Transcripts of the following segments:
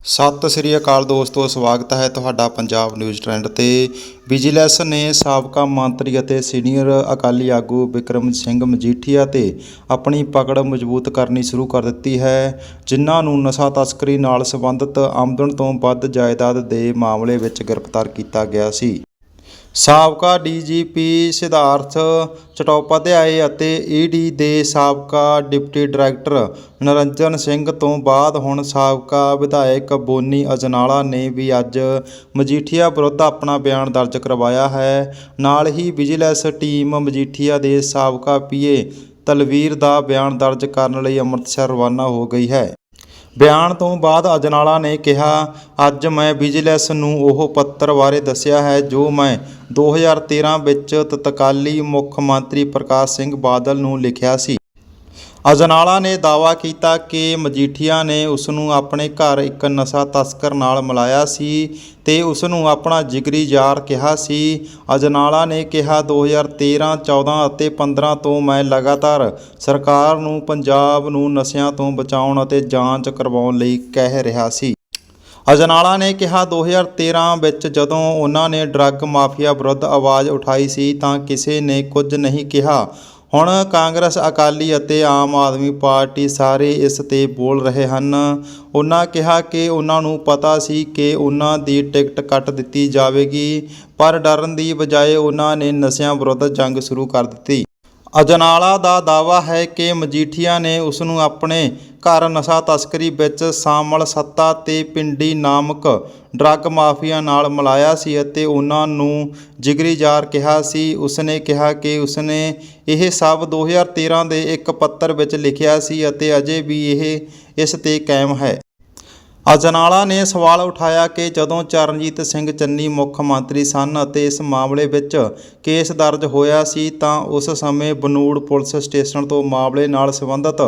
ਸਤਿ ਸ੍ਰੀ ਅਕਾਲ ਦੋਸਤੋ, ਸਵਾਗਤ ਹੈ ਤੁਹਾਡਾ ਪੰਜਾਬ ਨਿਊਜ਼ ਟ੍ਰੈਂਡ ਤੇ। ਵਿਜੀਲੈਂਸ ਨੇ ਸਾਬਕਾ ਮੰਤਰੀ ਅਤੇ ਸੀਨੀਅਰ ਅਕਾਲੀ ਆਗੂ ਵਿਕਰਮ ਸਿੰਘ ਮਜੀਠੀਆ ਤੇ ਆਪਣੀ ਪਕੜ ਮਜ਼ਬੂਤ ਕਰਨੀ ਸ਼ੁਰੂ ਕਰ ਦਿੱਤੀ ਹੈ, ਜਿਨ੍ਹਾਂ ਨੂੰ ਨਸ਼ਾ ਤਸਕਰੀ ਨਾਲ ਸੰਬੰਧਿਤ ਆਮਦਨ ਤੋਂ ਵੱਧ ਜਾਇਦਾਦ ਦੇ ਮਾਮਲੇ ਵਿੱਚ ਗ੍ਰਿਫਤਾਰ ਕੀਤਾ ਗਿਆ ਸੀ। ਸਾਬਕਾ ਡੀਜੀਪੀ ਸਿਧਾਰਥ ਚਟੋਪਾਧਿਆਏ ਅਤੇ ਈਡੀ ਦੇ ਸਾਬਕਾ ਡਿਪਟੀ ਡਾਇਰੈਕਟਰ ਨਿਰੰਜਨ ਸਿੰਘ ਤੋਂ ਬਾਅਦ ਹੁਣ ਸਾਬਕਾ ਵਿਧਾਇਕ ਬੋਨੀ ਅਜਨਾਲਾ ਨੇ ਵੀ ਅੱਜ ਮਜੀਠੀਆ ਵਿਰੁੱਧ ਆਪਣਾ ਬਿਆਨ ਦਰਜ ਕਰਵਾਇਆ ਹੈ। ਨਾਲ ਹੀ ਵਿਜੀਲੈਂਸ ਟੀਮ ਮਜੀਠੀਆ ਦੇ ਸਾਬਕਾ ਪੀਏ ਤਲਵੀਰ ਦਾ ਬਿਆਨ ਦਰਜ ਕਰਨ ਲਈ ਅੰਮ੍ਰਿਤਸਰ ਰਵਾਨਾ ਹੋ ਗਈ ਹੈ। ਬਿਆਨ ਤੋਂ ਬਾਅਦ ਅਜਨਾਲਾ ਨੇ ਕਿਹਾ, ਅੱਜ ਮੈਂ ਵਿਜੀਲੈਂਸ ਨੂੰ ਉਹ ਪੱਤਰ ਬਾਰੇ ਦੱਸਿਆ ਹੈ ਜੋ ਮੈਂ 2013 ਵਿੱਚ ਤਤਕਾਲੀ ਮੁੱਖ ਮੰਤਰੀ ਪ੍ਰਕਾਸ਼ ਸਿੰਘ ਬਾਦਲ ਨੂੰ ਲਿਖਿਆ ਸੀ। ਅਜਨਾਲਾ ਨੇ ਦਾਅਵਾ ਕੀਤਾ ਕਿ ਮਜੀਠੀਆ ਨੇ ਉਸ ਨੂੰ ਆਪਣੇ ਘਰ ਇੱਕ ਨਸ਼ਾ ਤਸਕਰ ਨਾਲ ਮਿਲਾਇਆ ਸੀ ਤੇ ਉਸ ਨੂੰ ਆਪਣਾ ਜਿਗਰੀ ਯਾਰ ਕਿਹਾ ਸੀ। ਅਜਨਾਲਾ ਨੇ ਕਿਹਾ 2013 14 ਅਤੇ 15 ਤੋਂ ਮੈਂ ਲਗਾਤਾਰ ਸਰਕਾਰ ਨੂੰ ਪੰਜਾਬ ਨੂੰ ਨਸ਼ਿਆਂ ਤੋਂ ਬਚਾਉਣ ਅਤੇ ਜਾਂਚ ਕਰਵਾਉਣ ਲਈ ਕਹਿ ਰਿਹਾ ਸੀ। ਅਜਨਾਲਾ ਨੇ ਕਿਹਾ 2013 ਵਿੱਚ ਜਦੋਂ ਉਹਨਾਂ ਨੇ ਡਰੱਗ ਮਾਫੀਆ ਵਿਰੁੱਧ ਆਵਾਜ਼ ਉਠਾਈ ਸੀ ਤਾਂ ਕਿਸੇ ਨੇ ਕੁਝ ਨਹੀਂ ਕਿਹਾ। ਹੁਣ ਕਾਂਗਰਸ, ਅਕਾਲੀ ਅਤੇ ਆਮ ਆਦਮੀ ਪਾਰਟੀ ਸਾਰੇ ਇਸ ਤੇ ਬੋਲ ਰਹੇ ਹਨ। ਉਹਨਾਂ ਕਿਹਾ ਕਿ ਉਹਨਾਂ ਨੂੰ ਪਤਾ ਸੀ ਕਿ ਉਹਨਾਂ ਦੀ ਟਿਕਟ ਕੱਟ ਦਿੱਤੀ ਜਾਵੇਗੀ, ਪਰ ਡਰਨ ਦੀ ਬਜਾਏ ਉਹਨਾਂ ਨੇ ਨਸ਼ਿਆਂ ਵਿਰੁੱਧ ਜੰਗ ਸ਼ੁਰੂ ਕਰ ਦਿੱਤੀ। ਅਜਨਾਲਾ ਦਾ ਦਾਅਵਾ ਹੈ ਕਿ ਮਜੀਠੀਆ ਨੇ ਉਸ ਨੂੰ ਆਪਣੇ ਘਰ ਨਸ਼ਾ ਤਸਕਰੀ ਵਿੱਚ ਸ਼ਾਮਲ ਸੱਤਾ ਤੇ ਪਿੰਡੀ ਨਾਮਕ ਡਰੱਗ ਮਾਫੀਆ ਨਾਲ ਮਿਲਾਇਆ ਸੀ ਅਤੇ ਉਹਨਾਂ ਨੂੰ ਜਿਗਰੀਜ਼ਾਰ ਕਿਹਾ ਸੀ। ਉਸਨੇ ਕਿਹਾ ਕਿ ਉਸਨੇ ਇਹ ਸਭ 2013 ਦੇ ਇੱਕ ਪੱਤਰ ਵਿੱਚ ਲਿਖਿਆ ਸੀ ਅਤੇ ਅਜੇ ਵੀ ਇਹ ਇਸ ਤੇ ਕਾਇਮ ਹੈ। ਅਜਨਾਲਾ ਨੇ ਸਵਾਲ ਉਠਾਇਆ ਕਿ ਜਦੋਂ ਚਰਨਜੀਤ ਸਿੰਘ ਚੰਨੀ ਮੁੱਖ ਮੰਤਰੀ ਸਨ ਅਤੇ ਇਸ ਮਾਮਲੇ ਵਿੱਚ ਕੇਸ ਦਰਜ ਹੋਇਆ ਸੀ ਤਾਂ ਉਸ ਸਮੇਂ ਬਨੂੜ ਪੁਲਿਸ ਸਟੇਸ਼ਨ ਤੋਂ ਮਾਮਲੇ ਨਾਲ ਸੰਬੰਧਿਤ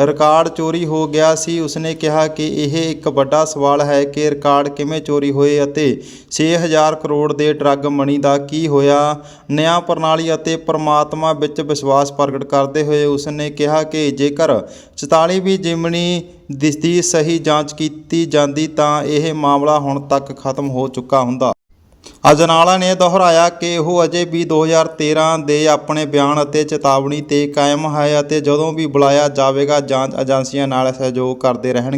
ਰਿਕਾਰਡ ਚੋਰੀ ਹੋ ਗਿਆ ਸੀ। ਉਸਨੇ ਕਿਹਾ ਕਿ ਇਹ ਇੱਕ ਵੱਡਾ ਸਵਾਲ ਹੈ ਕਿ ਰਿਕਾਰਡ ਕਿਵੇਂ ਚੋਰੀ ਹੋਏ ਅਤੇ 6000 ਕਰੋੜ ਦੇ ਡਰੱਗ ਮਣੀ ਦਾ ਕੀ ਹੋਇਆ। ਨਿਆਂ ਪ੍ਰਣਾਲੀ ਅਤੇ ਪਰਮਾਤਮਾ ਵਿੱਚ ਵਿਸ਼ਵਾਸ ਪ੍ਰਗਟ ਕਰਦੇ ਹੋਏ ਉਸਨੇ ਕਿਹਾ ਕਿ ਜੇਕਰ 44ਵੀਂ ਜਿਮਨੀ ਦੀ ਸਹੀ ਜਾਂਚ ਕੀਤੀ ਜਾਂਦੀ ਤਾਂ ਇਹ ਮਾਮਲਾ ਹੁਣ ਤੱਕ ਖਤਮ ਹੋ ਚੁੱਕਾ ਹੁੰਦਾ। ਅਜਨਾਲਾ ਨੇ ਦੁਹਰਾਇਆ ਕਿ ਉਹ ਅਜੇ ਵੀ 2013 ਦੇ ਆਪਣੇ ਬਿਆਨ ਅਤੇ ਚੇਤਾਵਨੀ ਤੇ ਕਾਇਮ ਹੈ ਅਤੇ ਜਦੋਂ ਵੀ ਬੁਲਾਇਆ ਜਾਵੇਗਾ, ਜਾਂਚ ਏਜੰਸੀਆਂ ਨਾਲ ਸਹਿਯੋਗ ਕਰਦੇ ਰਹਿਣਗੇ।